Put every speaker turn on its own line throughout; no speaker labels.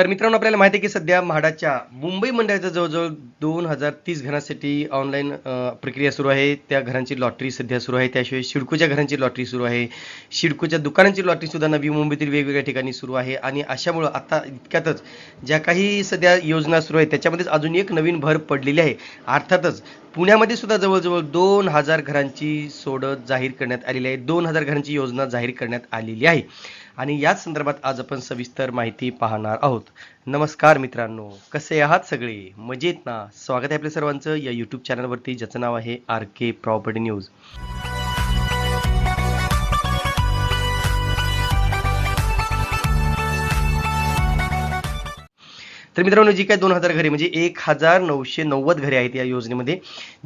तर मित्रांनो आपल्याला माहिती आहे की सध्या म्हाडाच्या मुंबई मंडळाच्या जवळजवळ दोन हजार तीस घरांसाठी ऑनलाईन प्रक्रिया सुरू आहे. त्या घरांची लॉटरी सध्या सुरू आहे. त्याशिवाय शिडकोच्या घरांची लॉटरी सुरू आहे. शिडकोच्या दुकानांची लॉटरी सुद्धा नवी मुंबईतील वेगवेगळ्या ठिकाणी सुरू आहे. आणि अशामुळं आता इतक्यातच ज्या काही सध्या योजना सुरू आहेत त्याच्यामध्येच अजून एक नवीन भर पडलेली आहे. अर्थातच पुण्यामध्ये सुद्धा जवळजवळ दोन हजार घरांची सोडत जाहीर करण्यात आलेली आहे. दोन हजार घरांची योजना जाहीर करण्यात आलेली आहे. आणि याच संदर्भात आज आपण सविस्तर माहिती पाहणार आहोत. नमस्कार मित्रांनो कसे आहात सगळे? मजेत ना? स्वागत आहे आपल्या सर्वांचं. या यूट्यूब चॅनलवरती ज्याचं नाव आहे आर के प्रॉपर्टी न्यूज तर मित्रांनो जी काय दोन हजार घरे म्हणजे एक हजार नऊशे नव्वद घरे आहेत या योजनेमध्ये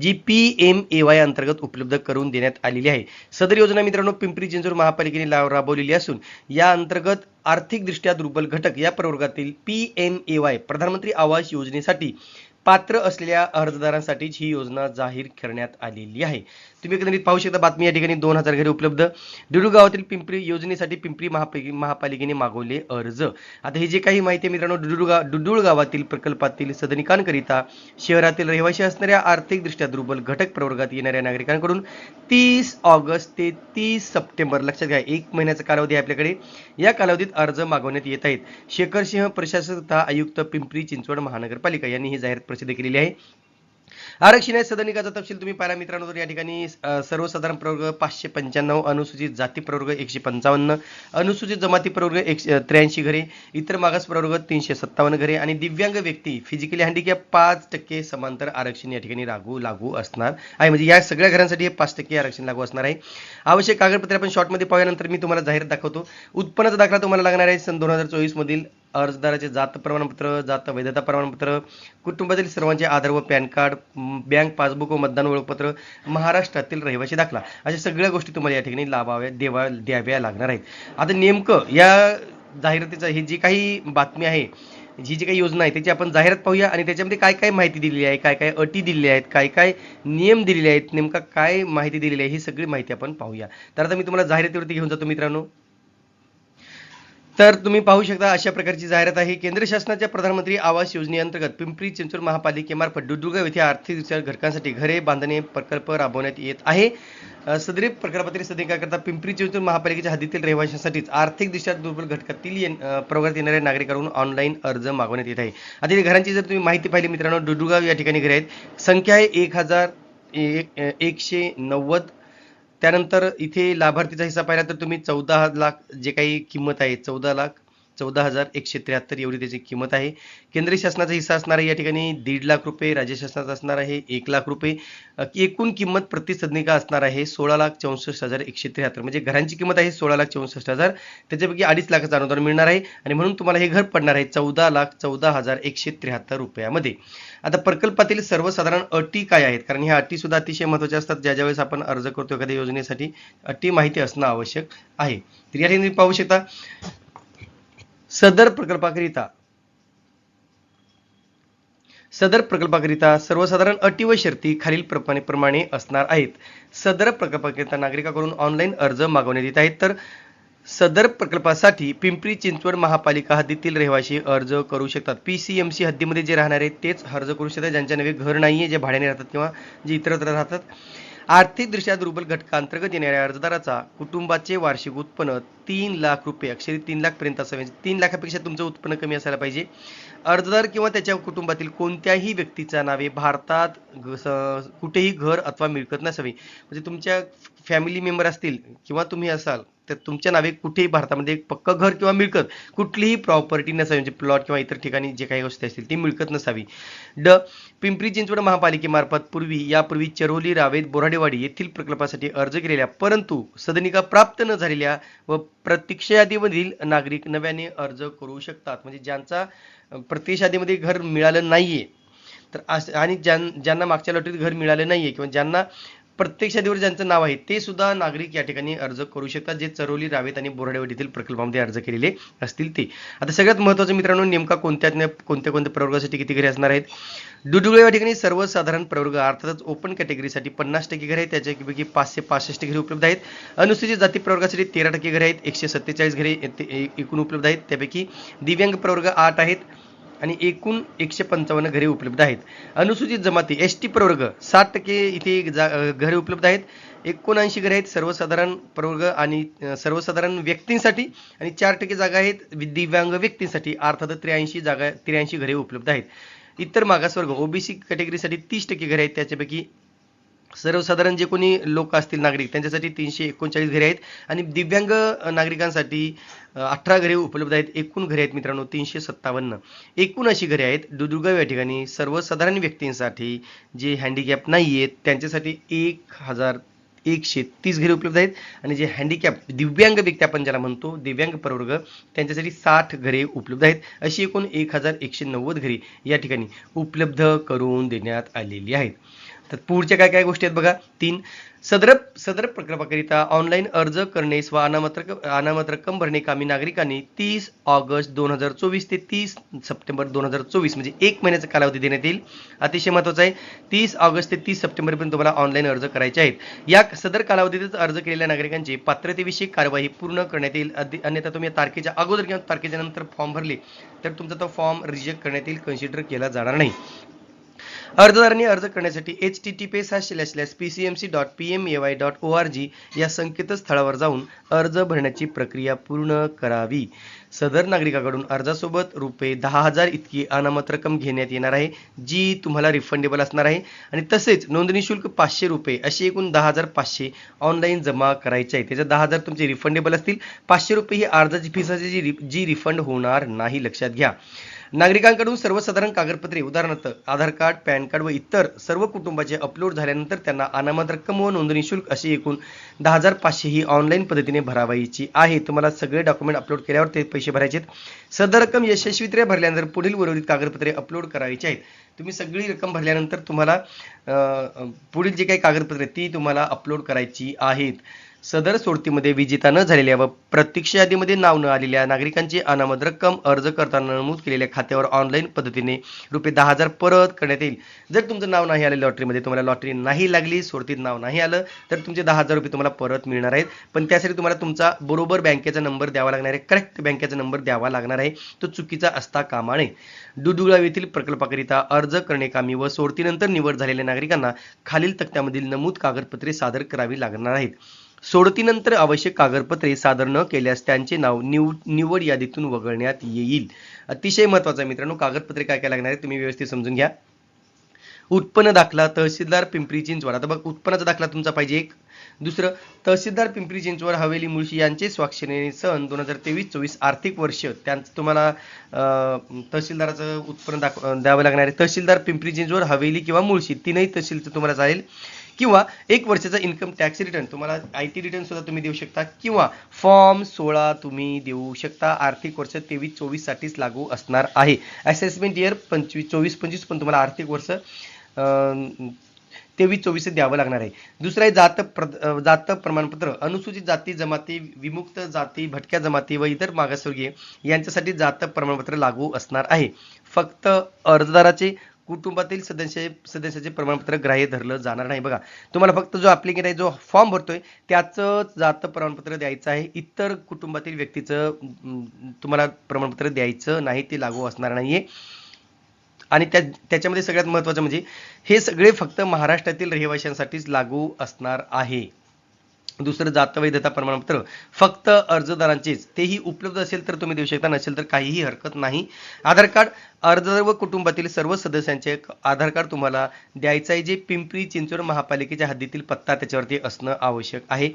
G P M A Y अंतर्गत उपलब्ध करून देण्यात आलेली आहे. सदर योजना मित्रांनो पिंपरी चिंचवड महापालिकेने राबवलेली असून या अंतर्गत आर्थिकदृष्ट्या दुर्बल घटक या प्रवर्गातील पी एम ए वाय प्रधानमंत्री आवास योजनेसाठी पात्र असलेल्या अर्जदारांसाठीच ही योजना जाहीर करण्यात आलेली आहे. तुम्ही एकंदरीत पाहू शकता बातमी या ठिकाणी दोन हजार घरे उपलब्ध. दिडू गावातील पिंपरी योजनेसाठी पिंपरी महापालिके महापालिकेने मागवले अर्ज. आता ही जे काही माहिती आहे मित्रांनो डुडुळ गाव डुडुळ गावातील प्रकल्पातील सदनिकांकरिता शहरातील रहिवासी असणाऱ्या आर्थिकदृष्ट्या दुर्बल घटक प्रवर्गात येणाऱ्या नागरिकांकडून तीस ऑगस्ट ते तीस सप्टेंबर लक्षात घ्या एक महिन्याचा कालावधी आहे आपल्याकडे. या कालावधीत अर्ज मागवण्यात येत आहेत. शेखरसिंह प्रशासक तथा आयुक्त पिंपरी चिंचवड महानगरपालिका यांनी ही जाहिरात प्रसिद्ध केलेली आहे. आरक्षण आहे सदनिकाचा तपशील तुम्ही पाहिला मित्रांनो तर या ठिकाणी सर्वसाधारण प्रवर्ग पाचशे पंच्याण्णव अनुसूचित जाती प्रवर्ग एकशे पंचावन्न अनुसूचित जमाती प्रवर्ग एकशे त्र्याऐंशी घरे इतर मागास प्रवर्ग तीनशे सत्तावन्न घरे आणि दिव्यांग व्यक्ती फिजिकली हँडिकॅप पाच टक्के समांतर आरक्षण या ठिकाणी लागू लागू असणार आहे. म्हणजे या सगळ्या घरांसाठी हे पाच टक्के आरक्षण लागू असणार आहे. आवश्यक कागदपत्रे आपण शॉर्टमध्ये पाहूयानंतर मी तुम्हाला जाहीर दाखवतो. उत्पन्नाचा दाखला तुम्हाला लागणार आहे सन दोन हजार चोवीसमधील अर्जदाराचे जात प्रमाणपत्र जात वैधता प्रमाणपत्र कुटुंबातील सर्वांचे आधार व पॅन कार्ड बँक पासबुक व मतदान ओळखपत्र महाराष्ट्रातील रहिवासी दाखला. अशा सगळ्या गोष्टी तुम्हाला या ठिकाणी लाभाव्या देवा द्याव्या लागणार आहेत. आता नेमकं या जाहिरातीचं ही जी काही बातमी आहे जी जी काही योजना आहे त्याची आपण जाहिरात पाहूया आणि त्याच्यामध्ये काय काय माहिती दिलेली आहे काय काय अटी दिलेल्या आहेत काय काय नियम दिलेले आहेत नेमका काय माहिती दिलेली आहे ही सगळी माहिती आपण पाहूया. तर आता मी तुम्हाला जाहिरातीवरती घेऊन जातो मित्रांनो. तर तुम्ही पाहू शकता अशा प्रकारची जाहिरात आहे. केंद्र शासनाच्या प्रधानमंत्री आवास योजनेअंतर्गत पिंपरी चिंचवड महापालिकेमार्फत डुडुळगाव येथे आर्थिक घटकांसाठी घरे बांधणे प्रकल्प राबवण्यात येत आहे. सदरी प्रकल्पातील सदनिकाकरता पिंपरी चिंचवड महापालिकेच्या हद्दीतील रहिवाशांसाठीच आर्थिकदृष्ट्या दुर्बल घटकातील येण- प्रवर्गात येणाऱ्या नागरिकांकडून ऑनलाईन अर्ज मागवण्यात येत आहे. आता घरांची जर तुम्ही माहिती पाहिली मित्रांनो डुडुगाव या ठिकाणी घरे आहेत. संख्या आहे एक हजार एकशे नव्वद त्यानंतर इथे लाभार्थीचा हिस्सा पाहिला तर तुम्ही चौदा लाख जे काही किंमत आहे चौदा लाख चौदा हजार एकशे त्र्याहत्तर एवढी त्याची किंमत आहे. केंद्रीय शासनाचा हिस्सा असणार आहे या ठिकाणी दीड लाख रुपये राज्य शासनाचा असणार आहे एक लाख रुपये. एकूण किंमत प्रतिसदनिका असणार आहे सोळा लाख चौसष्ट हजार एकशे त्र्याहत्तर. म्हणजे घरांची किंमत आहे सोळा लाख चौसष्ट हजार. त्याच्यापैकी अडीच लाखाचं अनुदान मिळणार आहे आणि म्हणून तुम्हाला हे घर पडणार आहे चौदा लाख चौदा हजार एकशे त्र्याहत्तर रुपयामध्ये. आता प्रकल्पातील सर्वसाधारण अटी काय आहेत? कारण ह्या अटी सुद्धा अतिशय महत्त्वाच्या असतात. ज्या ज्यावेळेस आपण अर्ज करतो एखाद्या योजनेसाठी अटी माहिती असणं आवश्यक आहे. तर या ठिकाणी तुम्ही पाहू शकता सदर प्रकल्पाकरिता. सदर प्रकल्पाकरिता सर्वसाधारण अटी व शर्ती खालील प्रमाणे प्रमाणे असणार आहेत. सदर प्रकल्पाकरिता नागरिकाकडून ऑनलाईन अर्ज मागवण्यात येत आहेत. तर सदर प्रकल्पासाठी पिंपरी चिंचवड महापालिका हद्दीतील रहिवाशी अर्ज करू शकतात. पी सी एम सी हद्दीमध्ये जे राहणार आहेत तेच अर्ज करू शकतात. ज्यांच्या नवे घर नाहीये जे भाड्याने राहतात किंवा जे इतरत्र राहतात आर्थिकदृष्ट्या दुर्बल घटकांतर्गत येणाऱ्या अर्जदाराचा कुटुंबाचे वार्षिक उत्पन्न तीन लाख रुपये अक्षरी तीन लाखपर्यंत असावे म्हणजे तीन लाखापेक्षा तुमचं उत्पन्न कमी असायला पाहिजे. अर्जदार किंवा त्याच्या कुटुंबातील कोणत्याही व्यक्तीच्या नावे भारतात घ- स- कुठेही घर अथवा मिळकत नसावी. म्हणजे तुमच्या फॅमिली मेंबर असतील किंवा तुम्ही असाल तर तुमच्या नावे कुठेही भारतामध्ये एक पक्क घर किंवा मिळकत कुठलीही प्रॉपर्टी नसावी म्हणजे प्लॉट किंवा इतर ठिकाणी जे काही गोष्टी असतील ती मिळकत नसावी. ड. पिंपरी चिंचवड महापालिकेमार्फत पूर्वी यापूर्वी चरोली रावेत बोराडेवाडी येथील प्रकल्पासाठी अर्ज केलेल्या परंतु सदनिका प्राप्त न झालेल्या व प्रतीक्षा यादीमधील नागरिक नव्याने अर्ज करू शकतात. म्हणजे ज्यांचा प्रत्यक्ष प्रतीक्षा यादीमध्ये घर मिळालं नाहीये तर आणि ज्यां ज्यांना मागच्या लॉटरीत घर मिळालं नाहीये किंवा ज्यांना प्रत्येक ज्यांचं नाव आहे ते सुद्धा नागरिक या ठिकाणी अर्ज करू शकतात. जे चरोली रावेत आणि बोराडेवाडीतील प्रकल्पामध्ये अर्ज केलेले असतील ते. आता सगळ्यात महत्त्वाचं मित्रांनो नेमका कोणत्या कोणत्या कोणत्या प्रवर्गासाठी किती घरे असणार आहेत? दुडुळे या ठिकाणी सर्वसाधारण प्रवर्ग अर्थातच ओपन कॅटेगरीसाठी पन्नास टक्के घरे आहेत. त्याच्यापैकी पाचशे पासष्ट घरे उपलब्ध आहेत. अनुसूचित जाती प्रवर्गासाठी तेरा टक्के घरे आहेत. एकशे सत्तेचाळीस घरे एकूण उपलब्ध आहेत. त्यापैकी दिव्यांग प्रवर्ग आठ आहेत. आणि एकूण एकशे पंचावन्न घरे उपलब्ध आहेत. अनुसूचित जमाती एस टी प्रवर्ग सात टक्के इथे जा घरे उपलब्ध आहेत. एकोणऐंशी घरे आहेत सर्वसाधारण प्रवर्ग आणि सर्वसाधारण व्यक्तींसाठी आणि चार टक्के जागा आहेत दिव्यांग व्यक्तींसाठी. अर्थात त्र्याऐंशी जागा त्र्याऐंशी घरे उपलब्ध आहेत. इतर मागासवर्ग ओबीसी कॅटेगरीसाठी तीस टक्के घरे आहेत. त्याच्यापैकी सर्वसाधारण जे कोणी लोक असतील नागरिक त्यांच्यासाठी तीनशे एकोणचाळीस घरे आहेत आणि दिव्यांग नागरिकांसाठी अठरा घरे उपलब्ध आहेत. एकूण घरे आहेत मित्रांनो तीनशे सत्तावन्न. एकूण अशी घरे आहेत दुर्गाव या ठिकाणी सर्वसाधारण व्यक्तींसाठी जे हँडिकॅप नाही आहेत त्यांच्यासाठी एक हजार एकशे तीस घरे उपलब्ध आहेत. आणि जे हँडिकॅप दिव्यांग व्यक्ती आपण ज्याला म्हणतो दिव्यांग प्रवर्ग त्यांच्यासाठी साठ घरे उपलब्ध आहेत. अशी एकूण एक हजार एकशे नव्वद घरे या ठिकाणी उपलब्ध करून देण्यात आलेली आहेत. तर पुढच्या काय काय गोष्टी आहेत बघा? तीन. सदर सदर प्रकल्पाकरिता ऑनलाईन अर्ज करणे व अनामत अनामत रक्कम भरणे कामी नागरिकांनी तीस ऑगस्ट दोन हजार चोवीस ते तीस सप्टेंबर दोन हजार चोवीस म्हणजे एक महिन्याचा कालावधी देण्यात येईल. अतिशय महत्त्वाचं आहे तीस ऑगस्ट ते तीस सप्टेंबरपर्यंत तुम्हाला ऑनलाईन अर्ज करायचे आहेत. या सदर कालावधीतच अर्ज केलेल्या नागरिकांची पात्रतेविषयी कारवाई पूर्ण करण्यात येईल. अन्यथा तुम्ही तारखेच्या अगोदर किंवा तारखेच्या नंतर फॉर्म भरले तर तुमचा तो फॉर्म रिजेक्ट करण्यात येईल कन्सिडर केला जाणार नाही. अर्जदारांनी अर्ज करण्यासाठी H T T P S slash slash P C M C dot P M A Y dot O R G या संकेतस्थळावर जाऊन अर्ज भरण्याची प्रक्रिया पूर्ण करावी. सदर नागरिकाकडून अर्जासोबत रुपये दहा हजार इतकी अनामत रक्कम घेण्यात येणार आहे जी तुम्हाला रिफंडेबल असणार आहे. आणि तसेच नोंदणी शुल्क पाचशे रुपये अशी एकूण दहा हजार पाचशे ऑनलाईन जमा करायचे आहे. त्याच्या दहा हजार तुमचे रिफंडेबल असतील. पाचशे रुपये ही अर्जाची फीस असेल जी रि- जी रिफंड होणार नाही लक्षात घ्या. नागरिकांकडून सर्वसाधारण कागदपत्रे उदाहरणार्थ आधार कार्ड पॅन कार्ड व इतर सर्व कुटुंबाचे अपलोड झाल्यानंतर त्यांना अनामत रक्कम व नोंदणी शुल्क अशी एकूण दहा हजार पाचशे ही ऑनलाईन पद्धतीने भरावायची आहे. तुम्हाला सगळे डॉक्युमेंट अपलोड केल्यावर ते पैसे भरायचे आहेत. सदर रक्कम यशस्वीरित्या भरल्यानंतर पुढील उर्वरित कागदपत्रे अपलोड करायची आहेत. तुम्ही सगळी रक्कम भरल्यानंतर तुम्हाला पुढील जे काही कागदपत्रे ती तुम्हाला अपलोड करायची आहेत. सदर सोडतीमध्ये विजेता न झालेल्या व प्रत्यक्ष यादीमध्ये नाव न आलेल्या नागरिकांची अनामत रक्कम अर्ज करताना नमूद केलेल्या खात्यावर ऑनलाईन पद्धतीने रुपये दहा हजार परत करण्यात येईल. जर तुमचं नाव नाही आलं लॉटरीमध्ये तुम्हाला लॉटरी नाही लागली सोडतीत नाव नाही आलं तर तुमचे दहा हजार रुपये तुम्हाला परत मिळणार आहेत. पण त्यासाठी तुम्हाला तुमचा बरोबर बँकेचा नंबर द्यावा लागणार आहे. करेक्ट बँकेचा नंबर द्यावा लागणार आहे. तो चुकीचा असता कामा नये. दुधुळा येथील प्रकल्पाकरिता अर्ज करणे कामी व सोडतीनंतर निवड झालेल्या नागरिकांना खालील तक्त्यामधील नमूद कागदपत्रे सादर करावी लागणार आहेत. सोडतीनंतर आवश्यक कागदपत्रे सादर न केल्यास त्यांचे नाव निव निवड यादीतून वगळण्यात येईल. अतिशय महत्वाचं आहे मित्रांनो कागदपत्रे काय काय लागणार आहे तुम्ही व्यवस्थित समजून घ्या. उत्पन्न दाखला तहसीलदार पिंपरी चिंचवड. आता बघ उत्पन्नाचा दाखला तुमचा पाहिजे एक. दुसरं तहसीलदार पिंपरी चिंचवड हवेली मुळशी यांचे स्वाक्षरीने सन दोन हजार तेवीस चोवीस आर्थिक वर्ष. त्यांचं तुम्हाला तहसीलदाराचं उत्पन्न दाख द्यावं लागणार आहे. तहसीलदार पिंपरी चिंचवड हवेली किंवा मुळशी तीनही तहसीलचं तुम्हाला चालेल. किंवा एक वर्षाचा इन्कम टॅक्स रिटर्न तुम्हाला आय टी रिटर्न सुद्धा तुम्ही देऊ शकता किंवा फॉर्म सोळा तुम्ही देऊ शकता. आर्थिक वर्ष तेवीस चोवीससाठीच लागू असणार आहे. असेसमेंट इयर पंचवीस चोवीस पंचवीस पण तुम्हाला आर्थिक वर्ष तेवीस चोवीस द्यावं लागणार आहे. दुसरं आहे जात प्र जात प्रमाणपत्र. अनुसूचित जाती जमाती विमुक्त जाती भटक्या जमाती व इतर मागासवर्गीय यांच्यासाठी जात प्रमाणपत्र लागू असणार आहे. फक्त अर्जदाराचे कुटुंबातील सदस्य सदस्याचे प्रमाणपत्र ग्राह्य धरलं जाणार नाही. बघा तुम्हाला फक्त जो ऍप्लिकेट आहे जो फॉर्म भरतोय त्याचं जात प्रमाणपत्र द्यायचं आहे. इतर कुटुंबातील व्यक्तीचं तुम्हाला प्रमाणपत्र द्यायचं नाही ते लागू असणार नाहीये. आणि त्या त्याच्यामध्ये सगळ्यात महत्त्वाचं म्हणजे हे सगळे फक्त महाराष्ट्रातील रहिवाशांसाठीच लागू असणार आहे. दुसरं जात वैधता प्रमाणपत्र फक्त अर्जदारांचेच. तेही उपलब्ध असेल तर तुम्ही देऊ शकता नसेल तर काहीही हरकत नाही. आधार कार्ड अर्जदार व कुटुंबातील सर्व सदस्यांचे आधार कार्ड तुम्हाला द्यायचं आहे जे पिंपरी चिंचवड महापालिकेच्या हद्दीतील पत्ता त्याच्यावरती असणं आवश्यक आहे.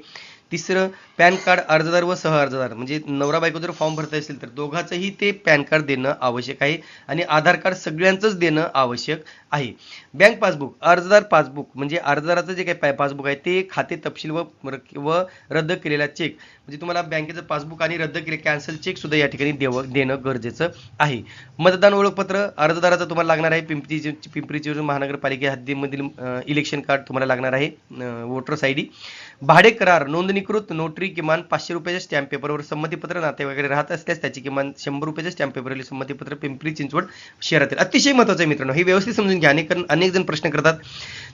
तिसरं पॅन कार्ड अर्जदार व सह अर्जदार. म्हणजे नवरा बायको जर फॉर्म भरता असेल तर दोघांचंही ते पॅन कार्ड देणं आवश्यक आहे आणि आधार कार्ड सगळ्यांचंच देणं आवश्यक आहे. बँक पासबुक अर्जदार पासबुक म्हणजे अर्जदाराचं जे काही पासबुक आहे ते खाते तपशील व व रद्द केलेला चेक. म्हणजे तुम्हाला बँकेचं पासबुक आणि रद्द केले कॅन्सल चेक सुद्धा या ठिकाणी देव देणं गरजेचं आहे. मतदान ओळखपत्र अर्जदाराचं तुम्हाला लागणार आहे. पिंपरी पिंपरी चिंचवड महानगरपालिके हद्दीमधील इलेक्शन कार्ड तुम्हाला लागणार आहे वोटर्स आय डी भाडे करार नोंदणीकृत नोटरी किमान पाचशे रुपयाच्या स्टॅम्प पेपरवर संमतीपत्र नाते वगैरे राहत असल्यास त्याची किमान शंभर रुपयाच्या स्टॅम्प पेपरवरील संमतीपत्र पिंपरी चिंचवड शहरातील. अतिशय महत्त्वाचं आहे मित्रांनो हे व्यवस्थित समजून घ्या. अनेक अनेक जण प्रश्न करतात.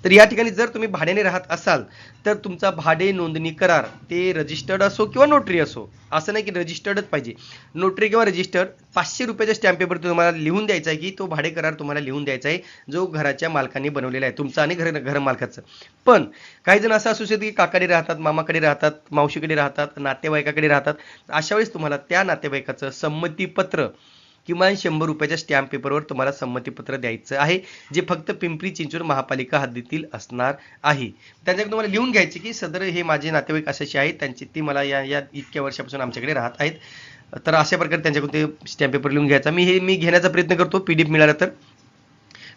तर या ठिकाणी जर तुम्ही भाड्याने राहत असाल तर तुमचा भाडे नोंदणी करार ते रजिस्टर्ड असो किंवा नोटरी असो असं नाही की रजिस्टर्डच पाहिजे. नोटरी किंवा रजिस्टर्ड पाचशे रुपयाच्या स्टॅम्प पेपर तुम्हाला लिहून द्यायचा आहे की तो भाडे करार तुम्हाला लिहून द्यायचा आहे जो घराच्या मालकाने बनवलेला आहे तुमचा आणि घर घर मालकाचं. पण काही जण असं असू शकतं की काकाकडे राहतात मामाकडे राहतात मावशीकडे राहतात नातेवाईकाकडे राहतात. अशा वेळेस तुम्हाला त्या नातेवाईकाचं संमतीपत्र किमान शंभर रुपयाच्या स्टॅम्प पेपरवर तुम्हाला संमतीपत्र द्यायचं आहे जे फक्त पिंपरी चिंचवड महापालिका हद्दीतील असणार आहे. त्यांच्याकडे तुम्हाला लिहून घ्यायचे की सदर हे माझे नातेवाईक असे आहेत त्यांची ती मला या या इतक्या वर्षापासून आमच्याकडे राहत आहेत. तर अशा प्रकारे त्यांच्याकडून ते स्टॅम्प पेपर लिहून घ्यायचा. मी हे मी घेण्याचा प्रयत्न करतो. पी डी एफ मिळाला तर.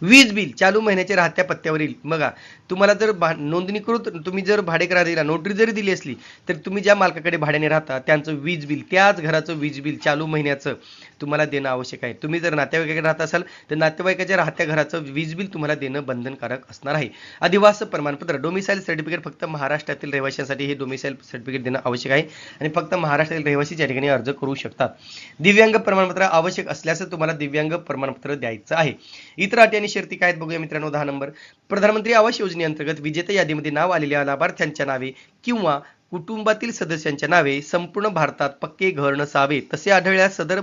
वीज बिल चालू महिन्याच्या राहत्या पत्त्यावरील. बघा तुम्हाला जर भा नोंदणीकृत तुम्ही जर भाडेकरा दिला नोटरी जरी दिली असली तर तुम्ही ज्या मालकाकडे भाड्याने राहता त्यांचं वीज बिल त्याच घराचं वीज बिल चालू महिन्याचं तुम्हाला देणं आवश्यक आहे. तुम्ही जर नातेवाईकाकडे राहत असाल तर नातेवाईकाच्या राहत्या घराचं वीज बिल तुम्हाला देणं बंधनकारक असणार आहे. अधिवास प्रमाणपत्र डोमिसाईल सर्टिफिकेट फक्त महाराष्ट्रातील रहिवाशांसाठी हे डोमिसाईल सर्टिफिकेट देणं आवश्यक आहे आणि फक्त महाराष्ट्रातील रहिवासी या ठिकाणी अर्ज करू शकतात. दिव्यांग प्रमाणपत्र आवश्यक असल्यास तुम्हाला दिव्यांग प्रमाणपत्र द्यायचं आहे. इतर अटी आणि शर्ती काय आहेत बघूया मित्रांनो दहा नंबर. प्रधानमंत्री आवास योजनेअंतर्गत विजेता यादीमध्ये नाव आलेल्या लाभार्थ्यांच्या नावे किंवा कुटुंबातील सदस्यांच्या नावे संपूर्ण भारतात पक्के घर नसावे तसे आढळल्यास सदर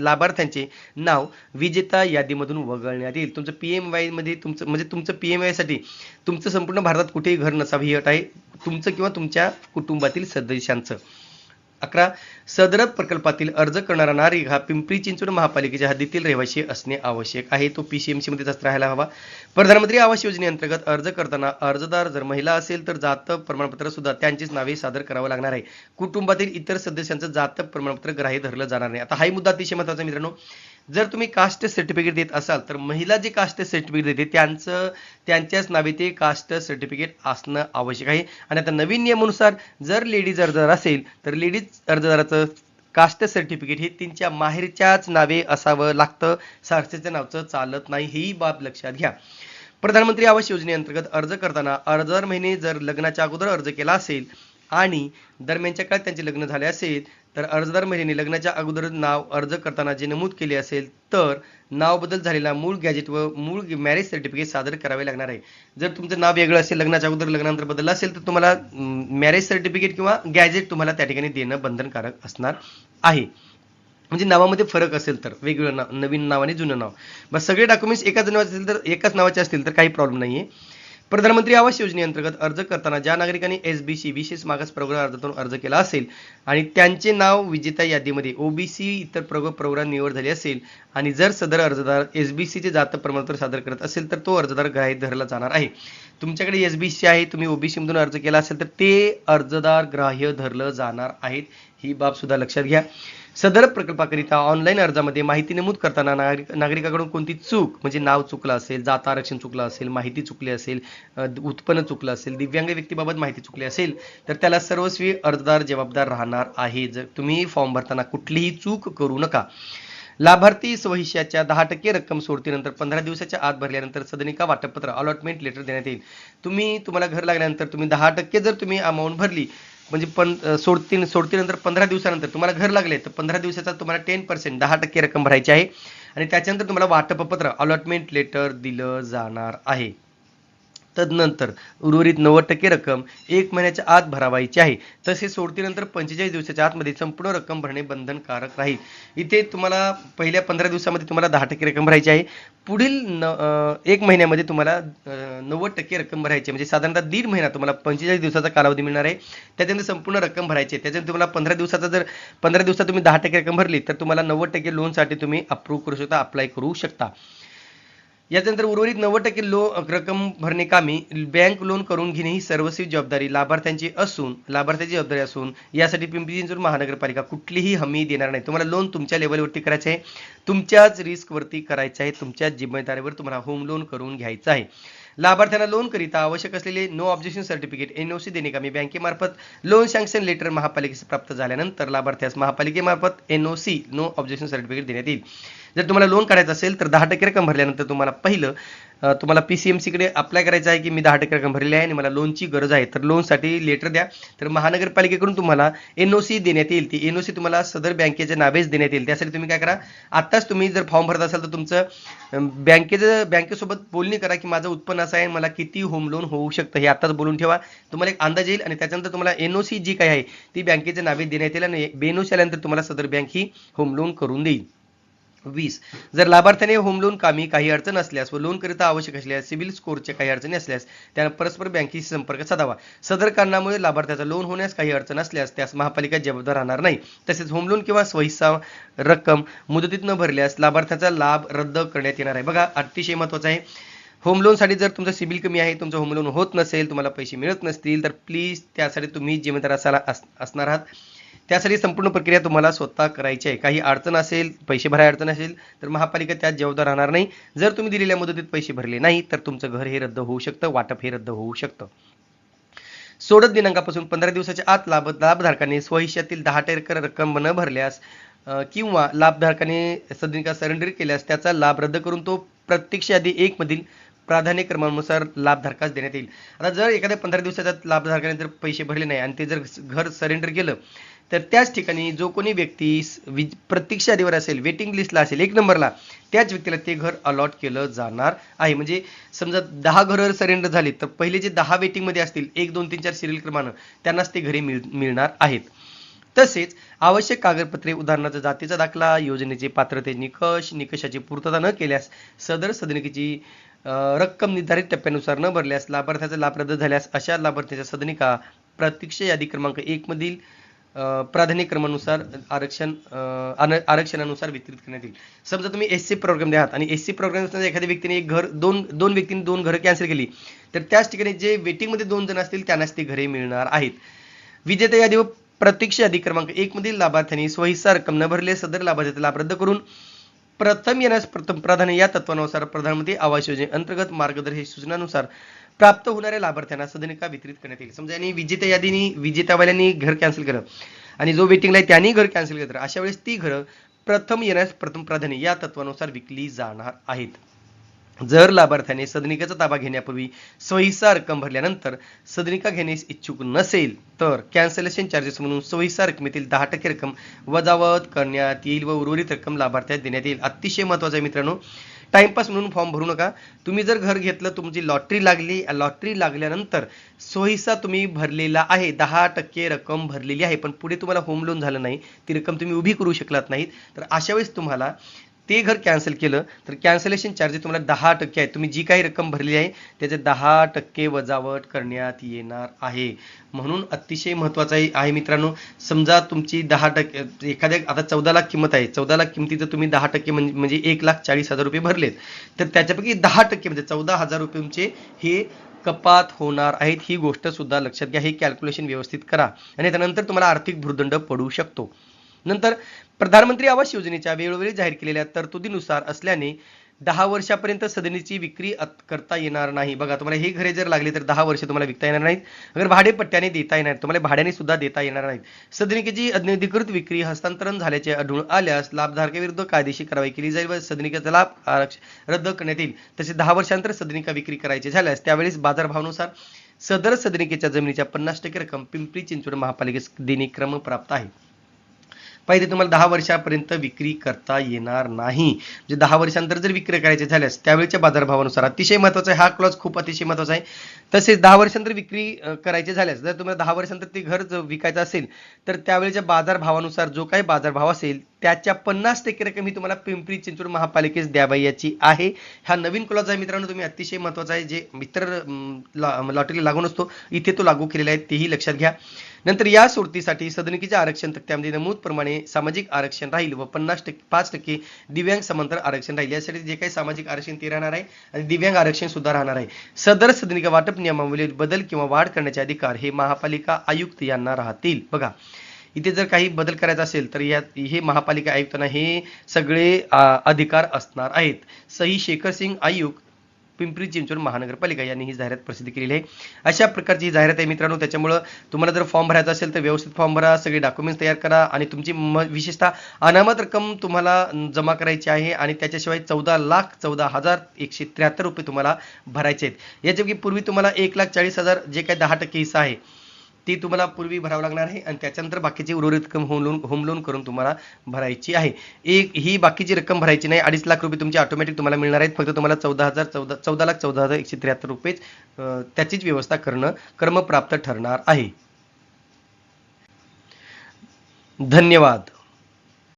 लाभार्थ्यांचे नाव विजेता यादीमधून वगळण्यात येईल. तुमचं पी एम वायमध्ये तुमचं म्हणजे तुमचं पी एमसाठी तुमचं संपूर्ण भारतात कुठेही घर नसावे ही अट आहे तुमचं किंवा तुमच्या कुटुंबातील सदस्यांचं. अकरा सदरत प्रकल्पातील अर्ज करणारा नागरिक हा पिंपरी चिंचवड महापालिकेच्या हद्दीतील रहिवासी असणे आवश्यक आहे. तो पीसीएमसी मध्येच राहायला हवा. प्रधानमंत्री आवास योजनेअंतर्गत अर्ज करताना अर्जदार जर महिला असेल तर जात प्रमाणपत्र सुद्धा त्यांचीच नावे सादर करावं लागणार आहे. कुटुंबातील इतर सदस्यांचं जात प्रमाणपत्र ग्राह्य धरलं जाणार नाही. आता हाही मुद्दा अतिशय महत्त्वाचा मित्रांनो. जर तुम्ही कास्ट सर्टिफिकेट देत असाल तर महिला जे कास्ट सर्टिफिकेट देते त्यांचं त्यांच्याच नावे ते कास्ट सर्टिफिकेट असणं आवश्यक आहे. आणि आता नवीन नियमानुसार जर लेडीज अर्जदार असेल तर लेडीज अर्जदाराचं कास्ट सर्टिफिकेट हे त्यांच्या माहेरच्याच नावे असावं लागतं. सारसेच्या नावचं चालत नाही ही बाब लक्षात घ्या. प्रधानमंत्री आवास योजनेअंतर्गत अर्ज करताना अर्जदार महिने जर लग्नाच्या अगोदर अर्ज केला असेल आणि दरम्यानच्या काळात त्यांचे लग्न झाले असेल तर अर्जदार महिलेने लग्नाच्या अगोदर नाव अर्ज करताना जे नमूद केले असेल तर नाव बदल झालेला मूळ गॅजेट व मूळ मॅरेज सर्टिफिकेट सादर करावे लागणार आहे. जर तुमचं नाव वेगळं असेल लग्नाच्या अगोदर लग्नानंतर बदललं असेल तर तुम्हाला मॅरेज सर्टिफिकेट किंवा गॅजेट तुम्हाला त्या ठिकाणी देणं बंधनकारक असणार आहे. म्हणजे नावामध्ये फरक असेल तर वेगवेगळं नाव नवीन नाव आणि जुनं नाव. बस सगळे डॉक्युमेंट्स एकाच नावाचे असतील तर एकाच नावाचे असतील तर काही प्रॉब्लेम नाही आहे प्रधानमंत्री आवास योजनेअंतर्गत अर्ज करताना ज्या नागरिकांनी एस बी सी विशेष मागास प्रवर्ग अर्जातून अर्ज केला असेल आणि त्यांचे नाव विजेता यादीमध्ये ओबीसी इतर प्रवर्ग प्रोग्राम निवड झाली असेल आणि जर सदर अर्जदार एस बी सीचे जात प्रमाणपत्र सादर करत असेल तर तो अर्जदार ग्राह्य धरला जाणार आहे. तुमच्याकडे एस बी सी आहे तुम्ही ओबीसीमधून अर्ज केला असेल तर ते अर्जदार ग्राह्य धरलं जाणार आहेत. ही बाब सुद्धा लक्षात घ्या. सदर प्रकल्पाकरिता ऑनलाईन अर्जामध्ये माहिती नमूद करताना नागरिक नागरिकाकडून कोणती चूक म्हणजे नाव चुकलं असेल जात आरक्षण चुकलं असेल माहिती चुकली असेल उत्पन्न चुकलं असेल दिव्यांग व्यक्तीबाबत माहिती चुकली असेल तर त्याला सर्वस्वी अर्जदार जबाबदार राहणार आहे. जर तुम्ही फॉर्म भरताना कुठलीही चूक करू नका. लाभार्थी भविष्याच्या दहा टक्के रक्कम सोडतीनंतर पंधरा दिवसाच्या आत भरल्यानंतर सदनिका वाटपपत्र अलॉटमेंट लेटर देण्यात येईल. तुम्ही तुम्हाला घर लागल्यानंतर तुम्ही दहा टक्के जर तुम्ही अमाऊंट भरली म्हणजे पण सोडतीन सोडतीनंतर पंधरा दिवसानंतर तुम्हाला घर लागले तर पंधरा दिवसाचा तुम्हाला टेन पर्सेंट दहा टक्के रक्कम भरायची आहे. आणि त्याच्यानंतर तुम्हाला वाटपपत्र अलॉटमेंट लेटर दिलं जाणार आहे. तदनंतर उर्वरित नव्वद टक्के रक्कम एक महिन्याच्या आत भरावायची आहे. तसेच सोडतीनंतर पंचेचाळीस दिवसाच्या आतमध्ये संपूर्ण रक्कम भरणे बंधनकारक राहील. इथे तुम्हाला पहिल्या पंधरा दिवसामध्ये तुम्हाला दहा टक्के रक्कम भरायची आहे. पुढील न एक महिन्यामध्ये तुम्हाला नव्वद टक्के रक्कम भरायची आहे. म्हणजे साधारणतः दीड महिना तुम्हाला पंचेचाळीस दिवसाचा कालावधी मिळणार आहे. त्याच्यानंतर संपूर्ण रक्कम भरायची आहे. त्याच्यानंतर तुम्हाला पंधरा दिवसाचा जर पंधरा दिवसात तुम्ही दहा टक्के रक्कम भरली तर तुम्हाला नव्वद टक्के लोनसाठी तुम्ही अप्रूव्ह करू शकता अप्लाय करू शकता. याच्यानंतर उर्वरित नव्वद टक्के लो रक्कम भरणे कामी बँक लोन करून घेणे ही सर्वस्वी जबाबदारी लाभार्थ्यांची असून लाभार्थ्याची जबाबदारी असून यासाठी पिंपरी चिंचवड महानगरपालिका कुठलीही हमी देणार नाही. तुम्हाला लोन तुमच्या लेवलवरती करायचं आहे. तुमच्याच रिस्कवरती करायचं आहे. तुमच्याच जिम्मेदारीवर तुम्हाला होम लोन करून घ्यायचं आहे. लाभार्थ्यांना लोन करिता आवश्यक असलेले नो ऑब्जेक्शन सर्टिफिकेट एनओसी देणे कामी बँकेमार्फत. लोन सँक्शन लेटर महापालिकेस प्राप्त झाल्यानंतर लाभार्थ्यास महापालिकेमार्फत एनओसी नो ऑब्जेक्शन सर्टिफिकेट देण्यात येईल. जर तुम्हाला लोन काढायचं असेल तर दहा टक्के रक्कम भरल्यानंतर तुम्हाला पहिलं तुम्हाला पी सी एम सीकडे अप्लाय करायचं आहे की मी दहा टक्के रक्कम भरलेली आहे आणि मला लोनची गरज आहे तर लोनसाठी लेटर द्या. तर महानगरपालिकेकडून तुम्हाला एन ओ सी देण्यात येईल. ती एन ओ सी तुम्हाला सदर बँकेच्या नावेच देण्यात येईल. त्यासाठी तुम्ही काय करा आत्ताच तुम्ही जर फॉर्म भरत असाल तर तुमचं बँकेचं बँकेसोबत बोलणी करा की माझं उत्पन्न असं आहे मला किती होम लोन होऊ शकतं हे आत्ताच बोलून ठेवा. तुम्हाला एक अंदाज येईल आणि त्याच्यानंतर तुम्हाला एन ओ सी जी काही आहे ती बँकेच्या नावे देण्यात येईल आणि बेनओसी आल्यानंतर तुम्हाला सदर बँक ही होम लोन करून देईल. वीस. जर लाभार्थ्याने होम लोन कामी काही अडचण असल्यास व लोनकरिता आवश्यक असल्यास सिबिल स्कोरच्या काही अडचणी असल्यास त्यानं परस्पर बँकेशी संपर्क साधावा. सदर कारणामुळे लाभार्थ्याचा लोन होण्यास काही अडचण असल्यास त्यास महापालिका जबाबदार राहणार नाही. तसेच होम लोन किंवा स्वहिस्सा रक्कम मुदतीत न भरल्यास लाभार्थ्याचा लाभ रद्द करण्यात येणार आहे. बघा अतिशय महत्वाचं आहे. होम लोनसाठी जर तुमचं सिबिल कमी आहे तुमचं होम लोन होत नसेल तुम्हाला पैसे मिळत नसतील तर प्लीज त्यासाठी तुम्ही जिम्मेदार असायला असणार आहात. त्यासाठी संपूर्ण प्रक्रिया तुम्हाला स्वतः करायची आहे. काही अडचण असेल पैसे भराय अडचण असेल तर महापालिका त्यात जबाबदार राहणार नाही. जर तुम्ही दिलेल्या मुदतीत पैसे भरले नाही तर तुमचं घर हे रद्द होऊ शकतं वाटप हे रद्द होऊ शकतं. सोडत दिनांकापासून पंधरा दिवसाच्या आत लाभ लाभधारकाने स्वहिश्यातील दहा टक्के रक्कम न भरल्यास किंवा लाभधारकाने सदनिका सरेंडर केल्यास त्याचा लाभ रद्द करून तो प्रत्यक्ष यादी एक मधील प्राधान्य क्रमानुसार लाभधारकास देण्यात येईल. आता जर एखाद्या पंधरा दिवसाच्या लाभधारकाने जर पैसे भरले नाही आणि ते जर घर सरेंडर केलं तर त्याच ठिकाणी जो कोणी व्यक्ती स- प्रत्यक्ष यादीवर असेल वेटिंग लिस्टला असेल एक नंबरला त्याच व्यक्तीला ते घर अलॉट केलं जाणार आहे. म्हणजे समजा दहा घरं सरेंडर झाली तर पहिले जे दहा वेटिंगमध्ये असतील एक दोन तीन चार सिरियल क्रमानं त्यांनाच ते घरे मिळ मिळणार आहेत. तसेच आवश्यक कागदपत्रे उदाहरणार्थ जातीचा दाखला योजनेचे पात्रते निकष निकषाची पूर्तता न केल्यास सदर सदनिकेची रक्कम निर्धारित टप्प्यानुसार न भरल्यास लाभार्थ्याचा लाभ रद्द झाल्यास अशा लाभार्थ्याच्या सदनिका प्रत्यक्ष यादी क्रमांक एक प्राधान्यक्रमानुसार प्राधान्य क्रमानुसार आरक्षण आरक्षणानुसार वितरित करण्यात येईल. समजा तुम्ही एस सी प्रोग्राम आहात आणि एस सी प्रोग्राम एखाद्या व्यक्तीने एक घर दोन दोन व्यक्तींनी दोन घरं कॅन्सल केली तर त्याच ठिकाणी जे वेटिंगमध्ये दोन जण असतील त्यांनाच ती घरे मिळणार आहेत. विजेता यादी व प्रत्यक्ष यादी क्रमांक एक मधील लाभार्थ्यांनी स्वहिस्सा रक्कम न भरले सदर लाभार्थ्याचा लाभ रद्द करून प्रथम येण्यास प्रथम प्राधान्य या तत्वानुसार प्रधानमंत्री आवास योजने अंतर्गत मार्गदर्शक सूचनानुसार प्राप्त होणाऱ्या लाभार्थ्यांना सदनिका वितरित करण्यात येईल. समजा यांनी विजेता यादीनी विजेतावाल्यांनी घर कॅन्सल केलं आणि जो वेटिंगला आहे त्यांनी घर कॅन्सल केलं अशा वेळेस ती घरं प्रथम येण्यास प्रथम प्राधान्य या तत्वानुसार विकली जाणार आहेत. जर लाभार्थ्याने सदनिकेचा ताबा घेण्यापूर्वी स्वहिस्सा रक्कम भरल्यानंतर सदनिका घेण्यास इच्छुक नसेल तर कॅन्सलेशन चार्जेस म्हणून स्वहिस्सा रकमेतील दहा टक्के रक्कम वजावत करण्यात येईल व उर्वरित रक्कम लाभार्थ्यास देण्यात येईल. अतिशय महत्वाचं आहे मित्रांनो टाइमपास म्हणून फॉर्म भरू नका. तुम्ही जर घर घेतलं तुमची लॉटरी लागली लॉटरी लागल्यानंतर सोयीसा तुम्ही भरलेला आहे. दहा टक्के रक्कम भरलेली आहे पण पुढे तुम्हाला होम लोन झालं नाही. ती रक्कम तुम्ही उभी करू शकलात नाहीत. तर अशा वेळेस तुम्हाला ते घर कॅन्सल केलं तर कॅन्सलेशन चार्जेस तुम्हाला दहा टक्के आहे तुम्ही जी काही रक्कम भरलेली आहे त्याचे दहा टक्के वजावट करण्यात येणार आहे. म्हणून अतिशय महत्वाचं आहे आहे मित्रांनो समजा तुमची दहा टक्के एखाद्या आता चौदा लाख किंमत आहे. चौदा लाख किमतीचं तुम्ही दहा टक्के म्हणजे म्हणजे एक लाख चाळीस हजार रुपये भरलेत. तर त्याच्यापैकी दहा टक्के म्हणजे चौदा हजार रुपये तुमचे हे कपात होणार आहेत. ही गोष्ट सुद्धा लक्षात घ्या हे कॅल्क्युलेशन व्यवस्थित करा. आणि त्यानंतर तुम्हाला आर्थिक भूर्दंड पडू शकतो. नंतर प्रधानमंत्री आवास योजनेच्या वेळोवेळी जाहीर केलेल्या तरतुदीनुसार असल्याने दहा वर्षापर्यंत सदनीची विक्री करता येणार नाही. बघा तुम्हाला हे घरे जर लागली तर दहा वर्ष तुम्हाला विकता येणार नाहीत. अगर भाडेपट्ट्याने देता येणार तुम्हाला भाड्याने सुद्धा देता येणार नाहीत. सदनिकेची अनधिकृत विक्री हस्तांतरण झाल्याचे आढळून आल्यास लाभधारकाविरुद्ध कायदेशीर कारवाई केली जाईल व सदनिकेचा लाभ आरक्ष- रद्द करण्यात येईल. तसेच दहा वर्षांतर सदनिका विक्री करायची झाल्यास त्यावेळेस बाजारभावानुसार सदर सदनिकेच्या जमिनीच्या पन्नास टक्के रक्कम पिंपरी चिंचवड महापालिकेस देणे क्रमप्राप्त आहे. पहिले तुम्हाला दहा वर्षापर्यंत विक्री करता येणार नाही. म्हणजे दहा वर्षानंतर जर विक्री करायचे झाल्यास त्यावेळेच्या बाजारभावानुसार अतिशय महत्त्वाचा आहे. हा क्लॉज खूप अतिशय महत्त्वाचा आहे. तसेच दहा वर्षानंतर विक्री करायची करायचे झाल्यास जर तुम्हाला दहा वर्षानंतर ते घर जर विकायचं असेल तर त्यावेळेच्या बाजारभावानुसार जो काही बाजारभाव असेल त्याच्या पन्नास टक्के रक्कम ही तुम्हाला पिंपरी चिंचवड महापालिकेस द्यावयाची आहे. हा नवीन क्लॉज आहे मित्रांनो तुम्ही अतिशय महत्त्वाचा आहे जे मित्र लॉटरीला लागू नसतो इथे तो लागू केलेला आहे तेही लक्षात घ्या. नंतर या सोडतीसाठी सदनिकेच्या आरक्षण तक्त्यामध्ये नमूद प्रमाणे सामाजिक आरक्षण राहील व पन्नास टक्के पाच टक्के दिव्यांग समांतर आरक्षण राहील. यासाठी जे काही सामाजिक आरक्षण ते राहणार आहे आणि दिव्यांग आरक्षण सुद्धा राहणार आहे. सदर सदनिका वाटप नियमावलीत बदल किंवा वाढ करण्याचे अधिकार हे महापालिका आयुक्त यांना राहतील. बघा इथे जर काही बदल करायचा असेल तर यात हे महापालिका आयुक्तांना हे सगळे अधिकार असणार आहेत. सही शेखर सिंग आयुक्त पिंपरी चिंचवड महानगरपालिका यांनी ही जाहिरात प्रसिद्ध केलेली आहे. अशा प्रकारची ही जाहिरात आहे मित्रांनो त्याच्यामुळं तुम्हाला जर फॉर्म भरायचा असेल तर व्यवस्थित फॉर्म भरा सगळे डॉक्युमेंट्स तयार करा आणि तुमची म विशेषतः अनामत रक्कम तुम्हाला जमा करायची आहे आणि त्याच्याशिवाय चौदा लाख चौदा हजार एकशे त्र्याहत्तर रुपये तुम्हाला भरायचे आहेत. याच्यापैकी पूर्वी तुम्हाला एक लाख चाळीस हजार जे काही दहा टक्के हिस्सा आहे ती तुम्हाला पूर्वी भरावं लागणार आहे आणि त्याच्यानंतर बाकीची उर्वरित रक्कम होम लोन होम लोन करून तुम्हाला भरायची आहे. एक ही बाकीची रक्कम भरायची नाही. अडीच लाख रुपये तुमची ऑटोमॅटिक तुम्हाला मिळणार आहेत. फक्त तुम्हाला चौदा हजार चौदा चौदा लाख चौदा हजार एकशे त्र्याहत्तर रुपयेच त्याचीच व्यवस्था करणं क्रमप्राप्त ठरणार आहे. धन्यवाद.